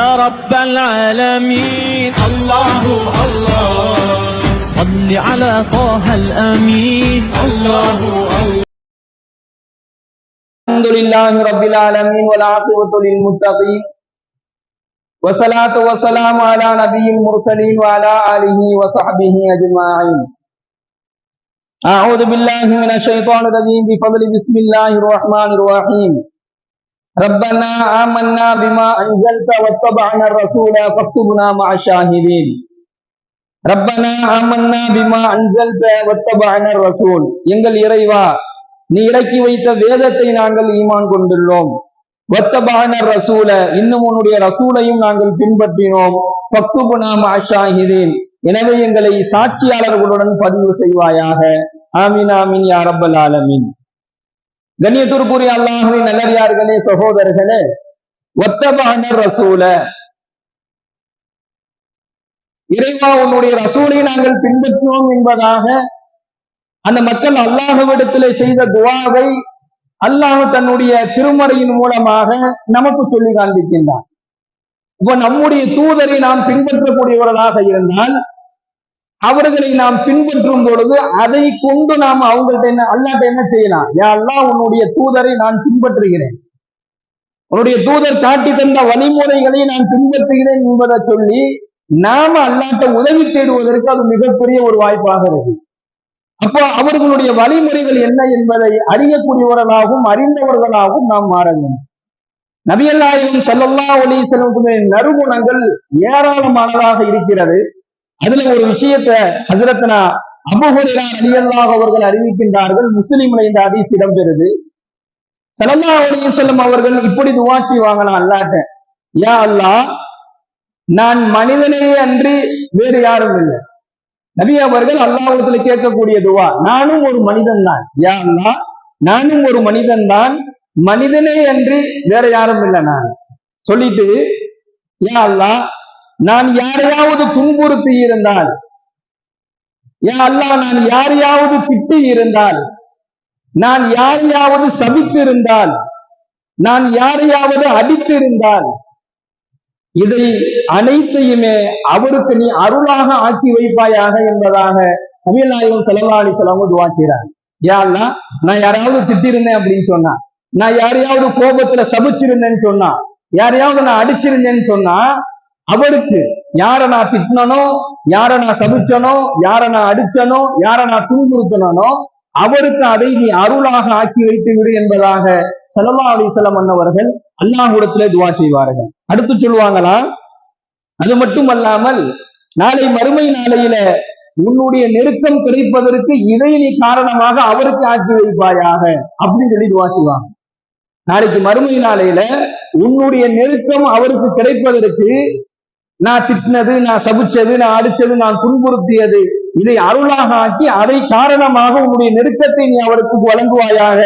يا رب العالمين. الله الله. صل على طه الأمين. الله الله. الحمد لله رب العالمين والعاقبة للمتقين. والصلاة والسلام على نبي المرسلين وعلى آله وصحبه أجمعين. أعوذ بالله من الشيطان الرجيم. بفضل بسم الله الرحمن الرحيم. ربنا آمنا بما أنزلت واتبعنا الرسول فاكتبنا مع الشاهدين ربنا آمنا بما أنزلت واتبعنا الرسول எங்கள் இறைவா நீ இறக்கி வைத்த வேதத்தை நாங்கள் ஈமான் கொண்டுள்ளோம் வத்தபான ரசூல இன்னும் உன்னுடைய ரசூலையும் நாங்கள் பின்பற்றினோம் ஃபக்துபுனா மாஷாஹிதீன் எனவே எங்களை சாட்சியாளர்களுடன் பதிவு செய்வாயாக ஆமீன் ஆமீன் யா ரப்பல் ஆலமீன் கண்ணியத்திற்குரிய அல்லாஹுவின் நல்லறியார்களே சகோதரர்களே ஒத்தபான ரசூல. இறைவா உன்னுடைய ரசூலை நாங்கள் பின்பற்றுவோம் என்பதாக அந்த மக்கள் அல்லாஹுவிடத்திலே செய்த துவாவை அல்லாஹ் தன்னுடைய திருமறையின் மூலமாக நமக்கு சொல்லி காண்பிக்கின்றான். இப்ப நம்முடைய தூதரை நாம் பின்பற்றக்கூடியவர்களாக இருந்தால் அவர்களை நாம் பின்பற்றும் பொழுது அதை கொண்டு நாம் அவங்கள்ட்ட என்ன அல்லாட்ட என்ன செய்யலாம்? எல்லாம் உன்னுடைய தூதரை நான் பின்பற்றுகிறேன். உன்னுடைய தூதர் காட்டி தந்த வழிமுறைகளை நான் பின்பற்றுகிறேன் என்பதை சொல்லி நாம அல்லாட்ட உதவி தேடுவதற்கு அது மிகப்பெரிய ஒரு வாய்ப்பாக இருக்கு அப்போ அவர்களுடைய வழிமுறைகள் என்ன என்பதை அறியக்கூடியவர்களாகவும் அறிந்தவர்களாகவும் நாம் மாற வேண்டும். நபியல்லாயும் சல்லல்லா ஒலி செல்வத்தின் நறுகுணங்கள் ஏராளமானதாக இருக்கிறது. அதுல ஒரு விஷயத்த ஹசரத்னா அபுஹுரா அலியல்லாஹ் அவர்கள் அறிவிக்கின்றார்கள். முஸ்லிம்ல இந்த ஹதீஸ் இடம்பெறுது. சலல்லா ஒலி செல்லும் அவர்கள் இப்படி துவாச்சி வாங்கலாம் அல்லாட்ட யா அல்லாஹ் நான் மனிதனே அன்றி வேறு யாரும் இல்லை. நபி அவர்கள் அல்லாஹத்துல கேட்கக்கூடிய துவா நானும் ஒரு மனிதன் தான். யா அல்லா நானும் ஒரு மனிதன் தான். மனிதனே அன்றி வேற யாரும் இல்லை நான். சொல்லிட்டு யா அல்லா நான் யாரையாவது துன்புறுத்தி இருந்தால் ஏன் அல்லா நான் யாரையாவது திட்டி இருந்தால் நான் யாரையாவது சபித்து இருந்தால் நான் யாரையாவது அடித்து இருந்தால் இதை அனைத்தையுமே அவருக்கு நீ அருளாக ஆக்கி வைப்பாயாக என்பதாக நபியநாயகம் செலவாளி செலவு துவா செய்யறாங்க யாருன்னா நான் யாராவது திட்டிருந்தேன் அப்படின்னு சொன்னா நான் யாரையாவது கோபத்துல சபிச்சிருந்தேன்னு சொன்னா யாரையாவது நான் அடிச்சிருந்தேன்னு சொன்னா அவருக்கு யார நான் திட்டினனோ யார நான் சபிச்சனோ யார நான் அடிச்சனோ யார நான் துன்புறுத்தனோ அவருக்கு அதை நீ அருளாக ஆக்கி வைத்து விடு என்பதாக சலமா அலிசலம் அன்னவர்கள் அல்லாஹுடத்திலே துவா செய்வார்கள். அடுத்து சொல்லுவாங்களா? அது மட்டும் அல்லாமல் நாளை மறுமை நாளையில உன்னுடைய நெருக்கம் கிடைப்பதற்கு இதை நீ காரணமாக அவருக்கு ஆக்கி வைப்பாயாக அப்படின்னு சொல்லி துவா செய்வாங்க. நாளைக்கு மறுமை நாளையில உன்னுடைய நெருக்கம் அவருக்கு கிடைப்பதற்கு நான் திட்டினது நான் சபிச்சது நான் அடிச்சது நான் துன்புறுத்தியது. இதை அருளாக ஆக்கி அதை காரணமாக உன்னுடைய நெருக்கத்தை நீ அவருக்கு வழங்குவாயாக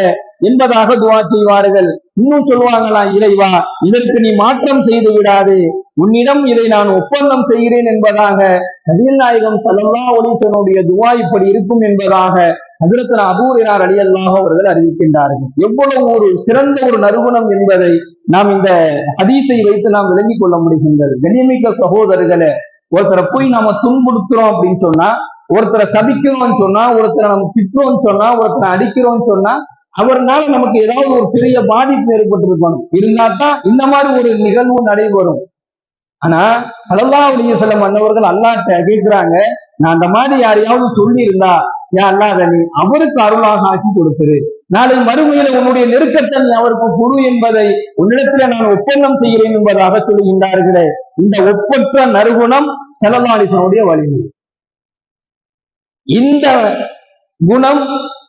என்பதாக துவா செய்வார்கள். இன்னும் சொல்லுவாங்களா இறைவா இதற்கு நீ மாற்றம் செய்து விடாது. உன்னிடம் இதை நான் ஒப்பந்தம் செய்கிறேன் என்பதாக நபியல் நாயகம் சல்லா ஒலீசனுடைய துவா இப்படி இருக்கும் என்பதாக ஹசரத் அபூரினார் அலி அல்லாஹ் அவர்கள் அறிவிக்கின்றார்கள். எவ்வளவு ஒரு சிறந்த ஒரு நறுகுணம் என்பதை நாம் இந்த ஹதீஸை வைத்து நாம் விளங்கிக் கொள்ள முடிகின்றது. கண்ணியமிக்க சகோதரர்களை ஒருத்தரை போய் நாம துன்புறுத்துறோம் அப்படின்னு சொன்னா ஒருத்தரை சபிக்கிறோம்னு சொன்னா ஒருத்தரை நம்ம திட்டுறோம்னு சொன்னா ஒருத்தரை அடிக்கிறோம்னு சொன்னா அவர்னால நமக்கு ஏதாவது ஒரு பெரிய பாதிப்பு ஏற்பட்டிருக்கணும். இருந்தா தான் இந்த மாதிரி ஒரு நிகழ்வு நடைபெறும். ஆனா சலல்லா அலிய செல்லம் மன்னவர்கள் அல்லாட்ட கேட்கிறாங்க நான் அந்த மாதிரி யாரையாவது சொல்லி இருந்தா ஏன் அல்லாத நீ அவருக்கு அருளாக ஆக்கி கொடுத்துரு. நாளை மறுமையில உன்னுடைய நெருக்கத்தன் அவருக்கு குழு என்பதை உன்னிடத்துல நான் ஒப்பந்தம் செய்கிறேன் என்பதாக சொல்லுகின்றார்களே. இந்த ஒப்பற்ற நறுகுணம் செலவாளிசனுடைய வலிமை. இந்த குணம்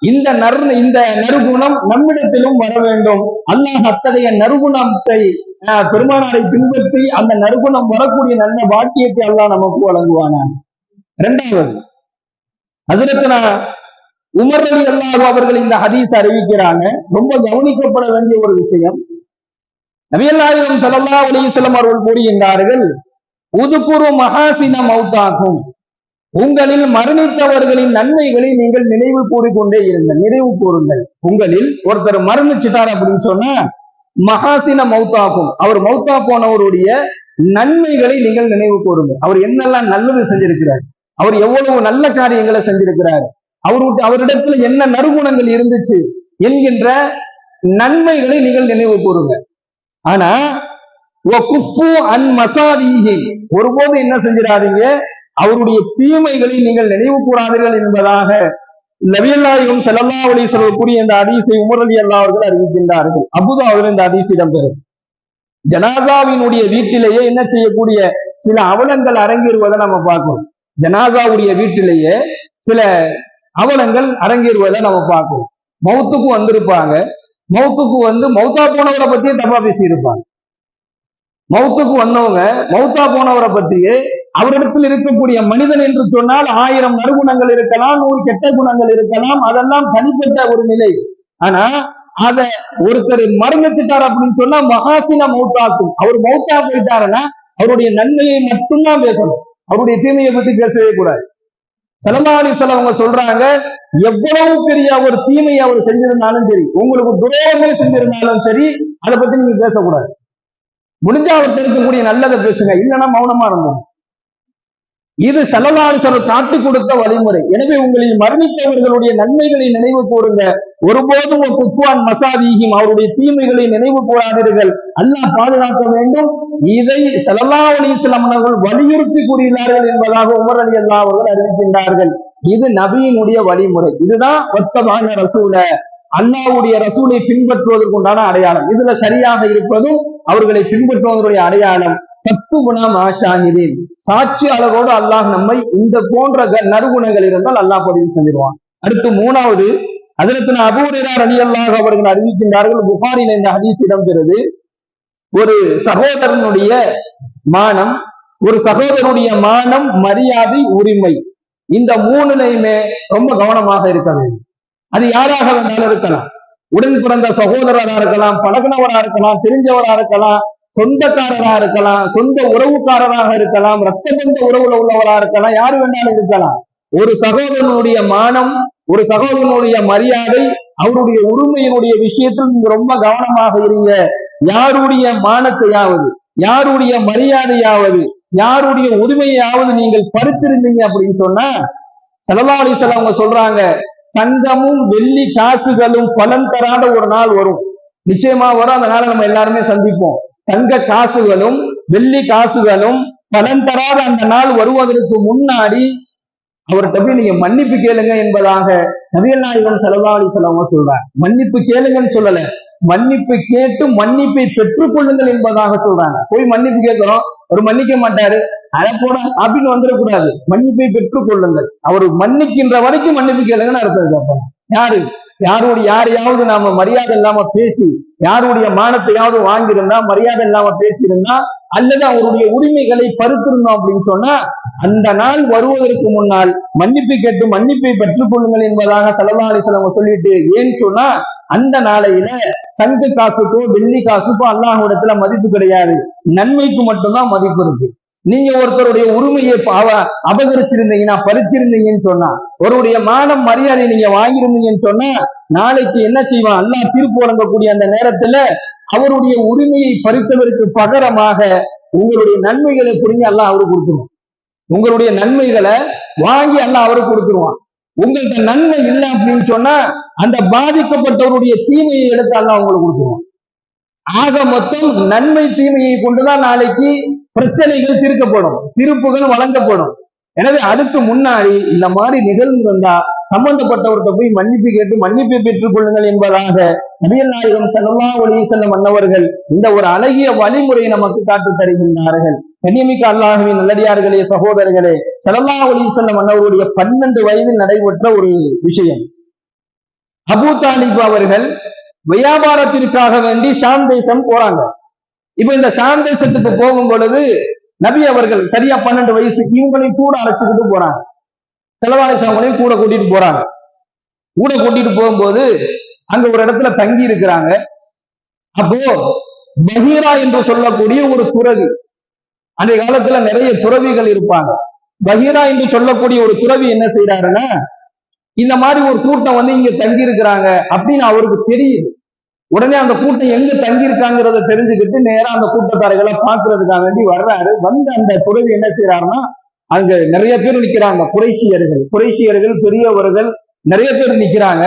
இந்த நர் இந்த நறுகுணம் நம்மிடத்திலும் வர வேண்டும். அல்லாஹ் அத்தகைய நறுகுணத்தை பெருமானாரை பின்பற்றி அந்த நறுகுணம் வரக்கூடிய நல்ல பாக்கியத்தை அல்லாஹ் நமக்கு வழங்குவானா இரண்டாவது ஹசரத்னா உமர் அலி அல்லாஹ் அவர்கள் இந்த ஹதீஸ் அறிவிக்கிறாங்க. ரொம்ப கவனிக்கப்பட வேண்டிய ஒரு விஷயம். நபியல்லாயிரம் சல்லா அலிசல்லம் அவர்கள் கூறுகின்றார்கள் உதுக்குரு மகாசின மௌத்தாக்கும் உங்களில் மரணித்தவர்களின் நன்மைகளை நீங்கள் நினைவு கூறிக்கொண்டே இருங்கள். நினைவு கூறுங்கள். உங்களில் ஒருத்தர் மரணிச்சிட்டார் அப்படின்னு சொன்னா மகாசின மௌத்தாக்கும் அவர் மௌத்தா போனவருடைய நன்மைகளை நீங்கள் நினைவு கூறுங்கள். அவர் என்னெல்லாம் நல்லது செஞ்சிருக்கிறார்? அவர் எவ்வளவு நல்ல காரியங்களை செஞ்சிருக்கிறார். அவரு அவரிடத்துல என்ன நறுகுணங்கள் இருந்துச்சு என்கின்ற நன்மைகளை நீங்கள் நினைவு கூறுங்க. ஆனா குஃபு அன் என்ன செஞ்சிடாதீங்க. அவருடைய தீமைகளை நீங்கள் நினைவு கூறாதீர்கள் என்பதாக நபியல்லாயும் செல்லல்லா அலி சொல்லக்கூடிய இந்த அதிசை உமர் அலி அல்லா அவர்கள் அறிவிக்கின்றார்கள். அபுதாவில் இந்த அதிசை பெறும் ஜனாதாவினுடைய வீட்டிலேயே என்ன செய்யக்கூடிய சில அவலங்கள் அரங்கேறுவதை நம்ம பார்க்கணும். ஜனாசாவுடைய வீட்டிலேயே சில அவலங்கள் அரங்கேறுவதை நம்ம பார்க்கிறோம். மௌத்துக்கு வந்திருப்பாங்க. மௌத்துக்கு வந்து மௌத்தா போனவரை பத்தியே தப்பா பேசியிருப்பாங்க. மௌத்துக்கு வந்தவங்க மௌத்தா போனவரை பற்றியே அவரிடத்தில் இருக்கக்கூடிய மனிதன் என்று சொன்னால் ஆயிரம் நறுகுணங்கள் இருக்கலாம் நூறு கெட்ட குணங்கள் இருக்கலாம் அதெல்லாம் தனிப்பட்ட ஒரு நிலை. ஆனா அத ஒருத்தர் மறந்துச்சிட்டார் அப்படின்னு சொன்னா மகாசின மௌத்தாக்கும். அவர் மௌத்தா போயிட்டாருன்னா அவருடைய நன்மையை மட்டும்தான் பேசணும். அவருடைய தீமையை பத்தி பேசவே கூடாது. சலமாடி அவங்க சொல்றாங்க எவ்வளவு பெரிய ஒரு தீமையை அவர் செஞ்சிருந்தாலும் சரி உங்களுக்கு துரோகமே செஞ்சிருந்தாலும் சரி அதை பத்தி நீங்க பேசக்கூடாது. முடிஞ்ச அவர்கிட்ட இருக்கக்கூடிய நல்லதை பேசுங்க இல்லைன்னா மௌனமா இருந்தோம் இது செல்லலாசர் காட்டி கொடுத்த வழிமுறை. எனவே உங்களில் மரணித்தவர்களுடைய நன்மைகளை நினைவு கூறுங்க. ஒருபோதும் ஒரு குஃபான் அவருடைய தீமைகளை நினைவு கூறாதீர்கள். அல்லாஹ் பாதுகாக்க வேண்டும். இதை செல்லல்லா அலிஸ்லாம் அவர்கள் வலியுறுத்தி கூறினார்கள் என்பதாக உமர் அலி அல்லா அவர்கள் அறிவிக்கின்றார்கள். இது நபியினுடைய வழிமுறை. இதுதான் ஒத்தமான ரசூல. அல்லாவுடைய ரசூலை பின்பற்றுவதற்குண்டான அடையாளம். இதுல சரியாக இருப்பதும் அவர்களை பின்பற்றுவதனுடைய அடையாளம் சத்து குணம் ஆஷாஹிதீன் சாட்சியாளரோடு அல்லாஹ் நம்மை இந்த போன்ற நறுகுணங்கள் இருந்தால் அல்லாஹ் பதிவு செஞ்சிருவான் அடுத்து மூணாவது அதிரத்தின அபூரிரார் அலி அல்லாஹ் அவர்கள் அறிவிக்கின்றார்கள் புகாரில் இந்த ஹதீஸ் இடம்பெறுது. ஒரு சகோதரனுடைய மானம் ஒரு சகோதரனுடைய மானம் மரியாதை உரிமை. இந்த மூணுலையுமே ரொம்ப கவனமாக இருக்க வேண்டும். அது யாராக வேணாலும் இருக்கலாம். உடன் பிறந்த சகோதரரா இருக்கலாம் பழகினவரா இருக்கலாம் தெரிஞ்சவரா இருக்கலாம் சொந்தக்காரரா இருக்கலாம் சொந்த உறவுக்காரராக இருக்கலாம் ரத்த பந்த உறவுல உள்ளவரா இருக்கலாம் யாரு வேணாலும் இருக்கலாம். ஒரு சகோதரனுடைய மானம் ஒரு சகோதரனுடைய மரியாதை அவருடைய உரிமையினுடைய விஷயத்தில் நீங்க ரொம்ப கவனமாக இருங்க. யாருடைய மானத்தையாவது யாருடைய மரியாதையாவது யாருடைய உரிமையாவது நீங்கள் பறித்திருந்தீங்க அப்படின்னு சொன்னா சல்லா அவங்க சொல்றாங்க தங்கமும் வெள்ளி காசுகளும் பலன் தராத ஒரு நாள் வரும். நிச்சயமா வரும். அந்த நாளை நம்ம எல்லாருமே சந்திப்போம். தங்க காசுகளும் வெள்ளி காசுகளும் பலன் தராத அந்த நாள் வருவதற்கு முன்னாடி அவர்கிட்ட போய் நீங்க மன்னிப்பு கேளுங்க என்பதாக நபிகள் நாயகன் செலவாளி அலிஸ்லாம் சொல்றாங்க. மன்னிப்பு கேளுங்கன்னு சொல்லல. மன்னிப்பு கேட்டு மன்னிப்பை பெற்றுக்கொள்ளுங்கள் என்பதாக சொல்றாங்க. போய் மன்னிப்பு கேட்கிறோம். அவர் மன்னிக்க மாட்டாரு. அத போட அப்படின்னு வந்துடக்கூடாது. மன்னிப்பை பெற்றுக் கொள்ளுங்கள். அவர் மன்னிக்கின்ற வரைக்கும் மன்னிப்பு கேளுங்கன்னு அர்த்தம் கேட்பாங்க யாரு? யாருடைய யாரையாவது நாம மரியாதை இல்லாம பேசி யாருடைய மானத்தையாவது வாங்கியிருந்தா மரியாதை இல்லாம பேசியிருந்தா அல்லது அவருடைய உரிமைகளை பருத்திருந்தோம் அப்படின்னு சொன்னா அந்த நாள் வருவதற்கு முன்னால் மன்னிப்பு கேட்டு மன்னிப்பை பெற்றுக் கொள்ளுங்கள் என்பதாக சல்லா அலிஸ்லாம் சொல்லிட்டு ஏன்னு சொன்னா அந்த நாளையில தங்க காசுக்கோ வெள்ளி காசுக்கோ அல்லாஹ்விடத்துல மதிப்பு கிடையாது. நன்மைக்கு மட்டும்தான் மதிப்பு இருக்கு. நீங்க ஒருத்தருடைய உரிமையை அவ- அபகரிச்சிருந்தீங்கன்னா பறிச்சிருந்தீங்கன்னு சொன்னா ஒருவருடைய மானம் மரியாதை நீங்க வாங்கியிருந்தீங்கன்னு சொன்னா நாளைக்கு என்ன செய்வான்? அண்ணா தீர்ப்பு வழங்கக்கூடிய அந்த நேரத்துல அவருடைய உரிமையை பறித்ததற்கு பகரமாக உங்களுடைய நன்மைகளை புரிஞ்சு அல்லா அவருக்கு கொடுத்துருவான். உங்களுடைய நன்மைகளை வாங்கி அல்லா அவருக்கு கொடுத்துருவான். உங்கள்கிட்ட நன்மை இல்லை அப்படின்னு சொன்னா அந்த பாதிக்கப்பட்டவருடைய தீமையை எடுத்து அல்லாஹ் உங்களுக்கு கொடுத்துருவான். ஆக மொத்தம் நன்மை தீமையை கொண்டுதான் நாளைக்கு பிரச்சனைகள் தீர்க்கப்படும் தீர்ப்புகள் வழங்கப்படும். எனவே அதுக்கு முன்னாடி இந்த மாதிரி நிகழ்ந்திருந்தா சம்பந்தப்பட்டவர்கிட்ட போய் மன்னிப்பு கேட்டு மன்னிப்பை பெற்றுக் கொள்ளுங்கள் என்பதாக நபியல் நாயகம் ஸல்லல்லாஹு ஒளி செல்லும் மன்னவர்கள் இந்த ஒரு அழகிய வழிமுறையை நமக்கு காட்டுத் தருகின்றார்கள். கண்ணியமிக்க அல்லாஹுவின் நல்லடியார்களே சகோதரர்களே ஸல்லல்லாஹு ஒளி செல்லும் அன்னவருடைய பன்னெண்டு வயதில் நடைபெற்ற ஒரு விஷயம். அபூ தாலிப் அவர்கள் வியாபாரத்திற்காக வேண்டி ஷாம் தேசம் போறாங்க. இப்ப இந்த ஷாம் தேசத்துக்கு போகும் பொழுது நபி அவர்கள் சரியா பன்னெண்டு வயசு இவங்களையும் கூட அழைச்சிக்கிட்டு போறாங்க. செலவாணி சாமனையும் கூட கூட்டிட்டு போறாங்க. கூட கூட்டிட்டு போகும்போது அங்க ஒரு இடத்துல தங்கி இருக்கிறாங்க. அப்போ பஹீரா என்று சொல்லக்கூடிய ஒரு துறவி. அன்றைய காலத்துல நிறைய துறவிகள் இருப்பாங்க. பஹீரா என்று சொல்லக்கூடிய ஒரு துறவி என்ன செய்யறாருன்னா இந்த மாதிரி ஒரு கூட்டம் வந்து இங்க தங்கி இருக்கிறாங்க அப்படின்னு அவருக்கு தெரியுது. உடனே அந்த கூட்டம் எங்க தங்கி இருக்காங்கிறத தெரிஞ்சுக்கிட்டு நேரா அந்த கூட்டத்தாரர்களை பாக்குறதுக்காக வேண்டி வர்றாரு. வந்து அந்த துறவி என்ன செய்யறாருன்னா அங்க நிறைய பேர் நிக்கிறாங்க. குறைசியர்கள். குறைசியர்கள் பெரியவர்கள் நிறைய பேர் நிக்கிறாங்க.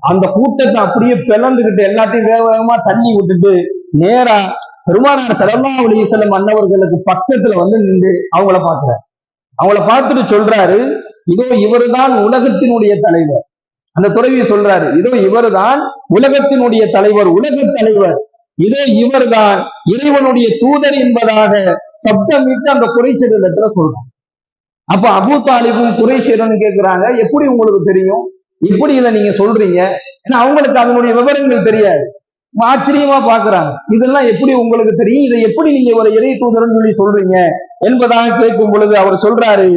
அந்த கூட்டத்தை அப்படியே பிளந்துகிட்டு எல்லாத்தையும் வேக வேகமா தள்ளி விட்டுட்டு நேரா பெருமானார் சல்லா அலிசல்லம் அன்னவர்களுக்கு பக்கத்துல வந்து நின்று அவங்கள பாக்குறாரு அவங்கள பார்த்துட்டு சொல்றாரு இதோ இவருதான் உலகத்தினுடைய தலைவர். அந்த துறவியை சொல்றாரு இதோ இவருதான் உலகத்தினுடைய தலைவர் உலக தலைவர். இதோ இவர்தான் இறைவனுடைய தூதர் என்பதாக சப்தமிட்டு அந்த குறைச்சீரத்துல சொல்றாங்க அப்ப அபு தாலிபும் குறைஷீரன் கேட்கிறாங்க எப்படி உங்களுக்கு தெரியும்? இப்படி இதை நீங்க சொல்றீங்க. ஏன்னா அவங்களுக்கு அதனுடைய விவரங்கள் தெரியாது. ஆச்சரியமா பாக்குறாங்க. இதெல்லாம் எப்படி உங்களுக்கு தெரியும்? இதை எப்படி நீங்க ஒரு இறை தூதர்னு சொல்லி சொல்றீங்க என்பதாக கேட்கும் பொழுது அவர் சொல்றாரு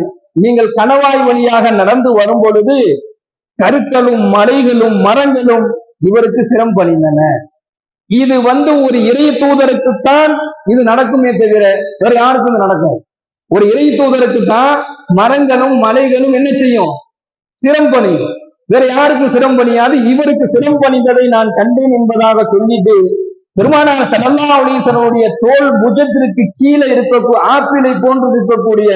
நீங்கள் கணவாய் வழியாக நடந்து வரும் பொழுது கருக்களும் மலைகளும் மரங்களும் இவருக்கு சிரம் பணிந்தன. இது வந்து ஒரு இறை தூதருக்கு தான் இது நடக்குமே தவிர வேற யாருக்கும் இது நடக்கும் ஒரு இறை தூதருக்கு தான் மரங்களும் மலைகளும் என்ன செய்யும்? சிரம் பணியும். வேற யாருக்கும் சிரம் பணியாது. இவருக்கு சிரம் பணிந்ததை நான் கண்டேன் என்பதாக சொல்லிட்டு பெருமானார் சல்லா அலீசனுடைய தோல் புஜத்திற்கு கீழே இருக்க ஆப்பிளை போன்று இருக்கக்கூடிய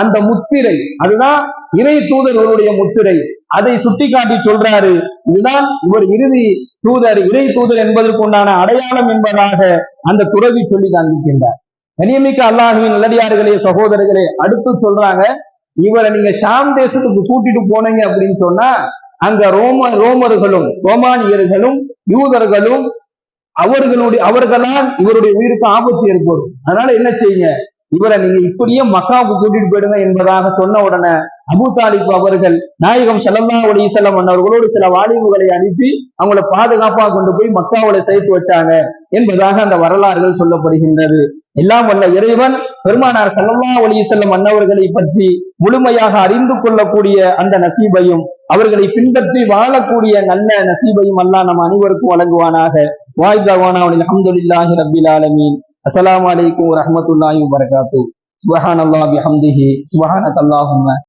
அந்த முத்திரை அதுதான் இறை தூதர்களுடைய முத்திரை. அதை சுட்டிக்காட்டி சொல்றாரு இதுதான் இவர் இறுதி தூதர் இறை தூதர் என்பதற்கு உண்டான அடையாளம் என்பதாக அந்த துறவி சொல்லி காண்பிக்கின்றார். கனியமிக்க அல்லாஹுவின் நல்லடியார்களே சகோதரர்களே அடுத்து சொல்றாங்க இவரை நீங்க ஷாம் தேசத்துக்கு கூட்டிட்டு போனீங்க அப்படின்னு சொன்னா அங்க ரோம ரோமர்களும் ரோமானியர்களும் யூதர்களும் அவர்களுடைய அவர்களால் இவருடைய உயிருக்கு ஆபத்து ஏற்படும். அதனால என்ன செய்யுங்க? இவரை நீங்க இப்படியே மக்காவுக்கு கூட்டிட்டு போயிடுங்க என்பதாக சொன்ன உடனே அபு தாலிப் அவர்கள் நாயகம் செல்லல்லா உடைய செல்லம் அவர்களோடு சில வாலிபுகளை அனுப்பி அவங்கள பாதுகாப்பாக கொண்டு போய் மக்காவில சேர்த்து வச்சாங்க என்பதாக அந்த வரலாறுகள் சொல்லப்படுகின்றது. எல்லாம் வல்ல இறைவன் பெருமானார் செல்லல்லா ஒளிய செல்லம் அன்னவர்களை பற்றி முழுமையாக அறிந்து கொள்ளக்கூடிய அந்த நசீபையும் அவர்களை பின்பற்றி வாழக்கூடிய நல்ல நசீபையும் எல்லாம் நம் அனைவருக்கும் வழங்குவானாக. வாய்தவானா அலமதுல்லாஹி ரபில் ஆலமீன். அஸ்ஸலாமு அலைக்கும் வரஹ்மத்துல்லாஹி வபரகாத்து சுபஹானல்லாஹி பிஹம்திஹி. சுபஹானக அல்லாஹும்ம